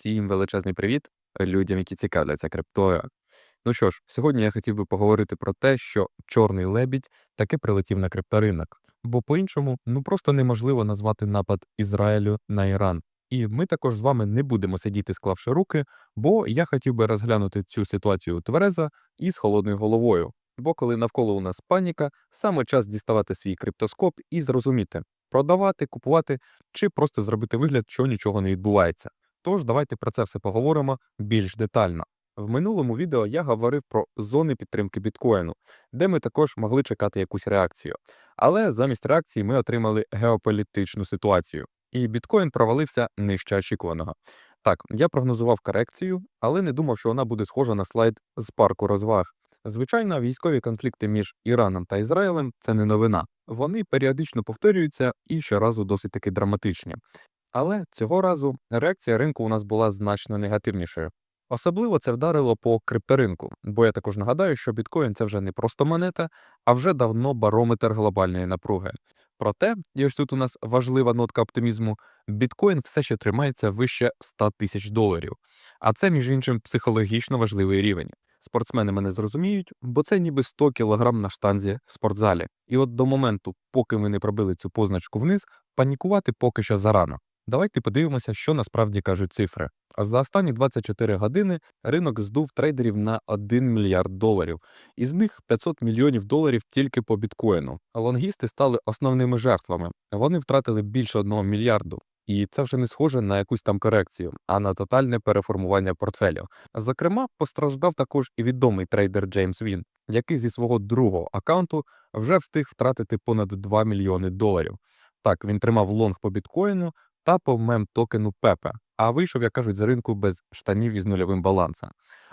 Всім величезний привіт людям, які цікавляться криптою. Ну що ж, сьогодні я хотів би поговорити про те, що чорний лебідь таки прилетів на крипторинок, бо по-іншому ну просто неможливо назвати напад Ізраїлю на Іран. І ми також з вами не будемо сидіти, склавши руки, бо я хотів би розглянути цю ситуацію тверезо і з холодною головою. Бо коли навколо у нас паніка, саме час діставати свій криптоскоп і зрозуміти, продавати, купувати чи просто зробити вигляд, що нічого не відбувається. Тож давайте про це все поговоримо більш детально. В минулому відео я говорив про зони підтримки біткоїну, де ми також могли чекати якусь реакцію. Але замість реакції ми отримали геополітичну ситуацію, і біткоін провалився нижче очікуваного. Так, я прогнозував корекцію, але не думав, що вона буде схожа на слайд з парку розваг. Звичайно, військові конфлікти між Іраном та Ізраїлем це не новина. Вони періодично повторюються і щоразу досить таки драматичні. Але цього разу реакція ринку у нас була значно негативнішою. Особливо це вдарило по крипторинку, бо я також нагадаю, що біткоін це вже не просто монета, а вже давно барометр глобальної напруги. Проте, і ось тут у нас важлива нотка оптимізму, біткоін все ще тримається вище 100 тисяч доларів. А це, між іншим, психологічно важливий рівень. Спортсмени мене зрозуміють, бо це ніби 100 кілограм на штанзі в спортзалі. І от до моменту, поки ми не пробили цю позначку вниз, панікувати поки що зарано. Давайте подивимося, що насправді кажуть цифри. А за останні 24 години ринок здув трейдерів на 1 мільярд доларів, із них 500 мільйонів доларів тільки по біткоїну. Лонгісти стали основними жертвами. Вони втратили більше 1 мільярду. І це вже не схоже на якусь там корекцію, а на тотальне переформування портфелів. Зокрема, постраждав також і відомий трейдер Джеймс Він, який зі свого другого аккаунту вже встиг втратити понад 2 мільйони доларів. Так, він тримав лонг по біткоїну, та по мем-токену Пепе, а вийшов, як кажуть, з ринку без штанів із нульовим балансом.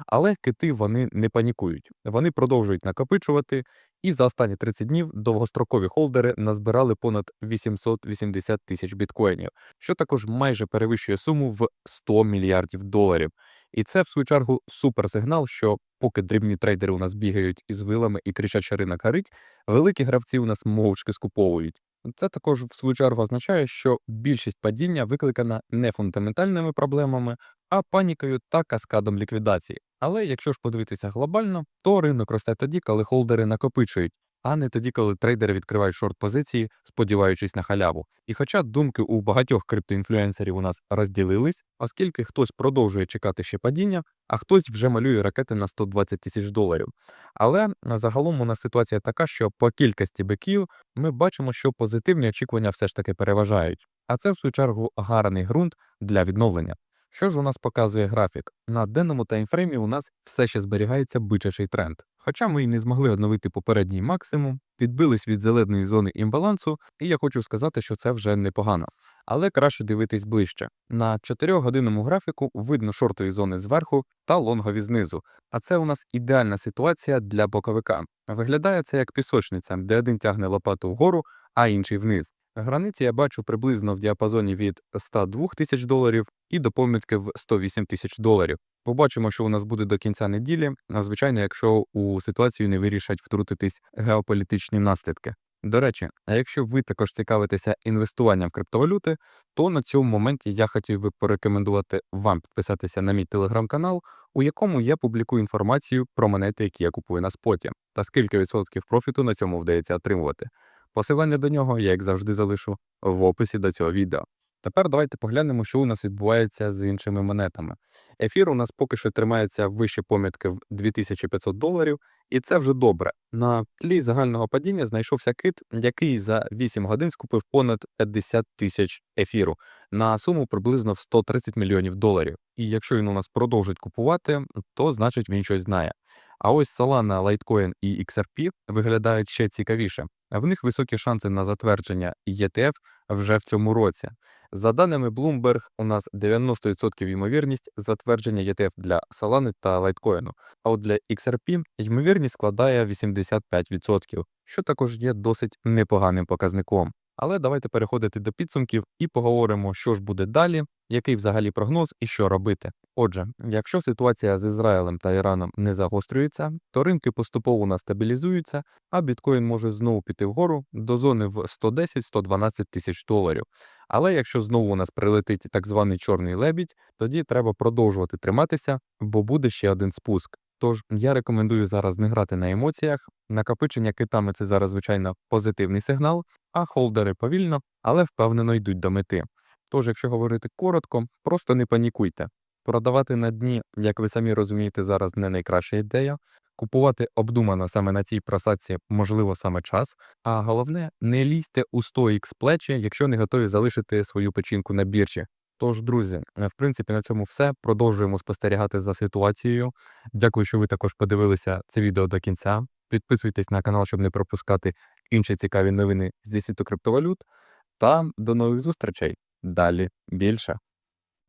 Але кити вони не панікують, вони продовжують накопичувати, і за останні 30 днів довгострокові холдери назбирали понад 880 тисяч біткоїнів, що також майже перевищує суму в 100 мільярдів доларів. І це, в свою чергу, суперсигнал, що поки дрібні трейдери у нас бігають із вилами і кричать, що ринок горить, великі гравці у нас мовчки скуповують. Це також в свою чергу означає, що більшість падіння викликана не фундаментальними проблемами, а панікою та каскадом ліквідації. Але якщо ж подивитися глобально, то ринок росте тоді, коли холдери накопичують, а не тоді, коли трейдери відкривають шорт-позиції, сподіваючись на халяву. І хоча думки у багатьох криптоінфлюенсерів у нас розділились, оскільки хтось продовжує чекати ще падіння, а хтось вже малює ракети на 120 тисяч доларів. Але загалом у нас ситуація така, що по кількості биків ми бачимо, що позитивні очікування все ж таки переважають. А це, в свою чергу, гарний ґрунт для відновлення. Що ж у нас показує графік? На денному таймфреймі у нас все ще зберігається бичачий тренд. Хоча ми й не змогли одновити попередній максимум, підбились від зеленої зони імбалансу, і я хочу сказати, що це вже непогано. Але краще дивитись ближче. На 4-годинному графіку видно шортові зони зверху та лонгові знизу. А це у нас ідеальна ситуація для боковика. Виглядає це як пісочниця, де один тягне лопату вгору, а інший вниз. Границі я бачу приблизно в діапазоні від 102 тисяч доларів і до помітки в 108 тисяч доларів. Побачимо, що у нас буде до кінця неділі, звичайно, якщо у ситуацію не вирішать втрутитись геополітичні наслідки. До речі, а якщо ви також цікавитеся інвестуванням в криптовалюти, то на цьому моменті я хотів би порекомендувати вам підписатися на мій телеграм-канал, у якому я публікую інформацію про монети, які я купую на споті, та скільки відсотків профіту на цьому вдається отримувати. Посилання до нього я, як завжди, залишу в описі до цього відео. Тепер давайте поглянемо, що у нас відбувається з іншими монетами. Ефір у нас поки що тримається вище помітки в 2500 доларів, і це вже добре. На тлі загального падіння знайшовся кит, який за 8 годин скупив понад 50 тисяч ефіру на суму приблизно в 130 мільйонів доларів. І якщо він у нас продовжить купувати, то значить він щось знає. А ось Solana, Litecoin і XRP виглядають ще цікавіше. В них високі шанси на затвердження ETF вже в цьому році. За даними Bloomberg, у нас 90% ймовірність затвердження ETF для Solana та Litecoin, а от для XRP ймовірність складає 85%, що також є досить непоганим показником. Але давайте переходити до підсумків і поговоримо, що ж буде далі, який взагалі прогноз і що робити. Отже, якщо ситуація з Ізраїлем та Іраном не загострюється, то ринки поступово у нас стабілізуються, а біткоін може знову піти вгору до зони в 110-112 тисяч доларів. Але якщо знову у нас прилетить так званий чорний лебідь, тоді треба продовжувати триматися, бо буде ще один спуск. Тож я рекомендую зараз не грати на емоціях. Накопичення китами це зараз, звичайно, позитивний сигнал, а холдери повільно, але впевнено йдуть до мети. Тож, якщо говорити коротко, просто не панікуйте. Продавати на дні, як ви самі розумієте, зараз не найкраща ідея. Купувати обдумано саме на цій просадці, можливо, саме час. А головне, не лізьте у 100х плечі, якщо не готові залишити свою печінку на біржі. Тож, друзі, е, в принципі, на цьому все. Продовжуємо спостерігати за ситуацією. Дякую, що ви також подивилися це відео до кінця. Підписуйтесь на канал, щоб не пропускати інші цікаві новини зі світу криптовалют. Та до нових зустрічей. Далі більше.